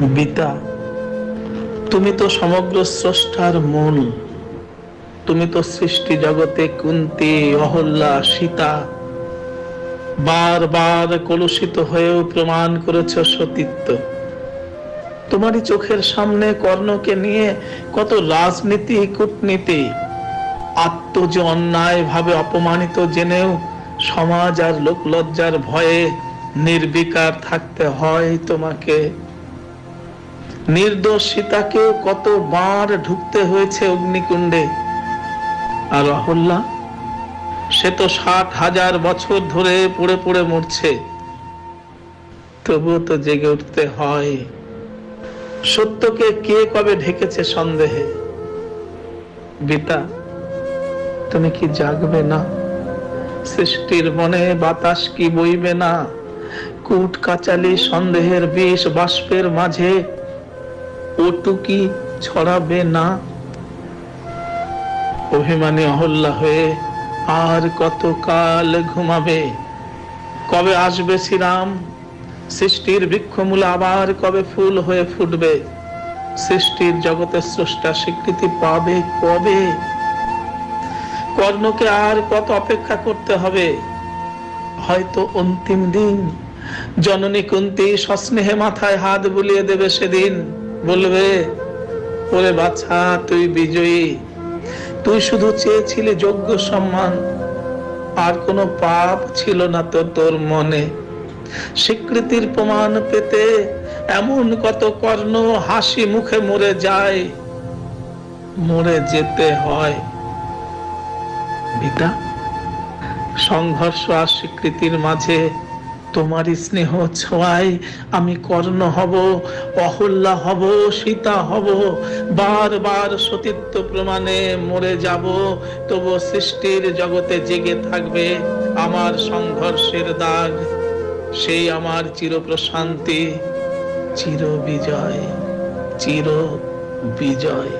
বিতা। তুমি তো সমগ্র স্রষ্টার মূল তুমি তো সৃষ্টি জগতে কুন্তি, অহল্যা, সীতা। বারবার কলুষিত হয়েও প্রমাণ করেছ সতীত্ব। তোমারই চোখের সামনে কর্ণকে নিয়ে কত রাজনীতি, কূটনীতি। আত্ম যে অন্যায় ভাবে অপমানিত জেনেও সমাজ আর লোকলজ্জার ভয়ে নির্বিকার থাকতে হয় তোমাকে। নির্দোষ সীতাকেও কতবার ঢুকতে হয়েছে অগ্নিকুণ্ডে? আর অহল্যা, সে তো ষাট হাজার বছর ধরে পড়ে পড়ে মরছে। তবুও তো জেগে উঠতে হয়। সত্যকে কে কবে ঢেকেছে সন্দেহে? বিতা তুমি কি জাগবে না? সৃষ্টির মনে বাতাস কি বইবে না? কুট কাচালি সন্দেহের বিষ বাষ্পের মাঝে ওটু কি ছড়াবে না। অভিমানী অহল্যা হয়ে আর কত কাল ঘুমাবে? কবে আসবে শ্রীরাম? সৃষ্টির বৃক্ষমূল আবার কবে ফুল হয়ে ফুটবে? সৃষ্টির জগতের স্রষ্টা স্বীকৃতি পাবে কবে? কর্ণকে আর কত অপেক্ষা করতে হবে? হয়তো অন্তিম দিন। জননী কুন্তি সস্নেহে মাথায় হাত বুলিয়ে দেবে সেদিন। বলবে ওরে বাছা তুই বিজয়ী। তুই শুধু চেয়েছিলি যোগ্য সম্মান। আর কোনো পাপ ছিল না তো তোর মনে। স্বীকৃতির প্রমাণ পেতে এমন কত কর্ণ হাসি মুখে মরে যায়। মরে যেতে হয়। বিতা সংঘর্ষ আর স্বীকৃতির মাঝে তোমারই স্নেহ ছোঁয়ায় আমি কর্ণ হব, অহল্যা হব, সীতা হব, বারবার সতীত্ব প্রমাণে মরে যাব, তবু সৃষ্টির জগতে জেগে থাকবে আমার সংঘর্ষের দাগ, সেই আমার চির প্রশান্তি চির বিজয় চির বিজয়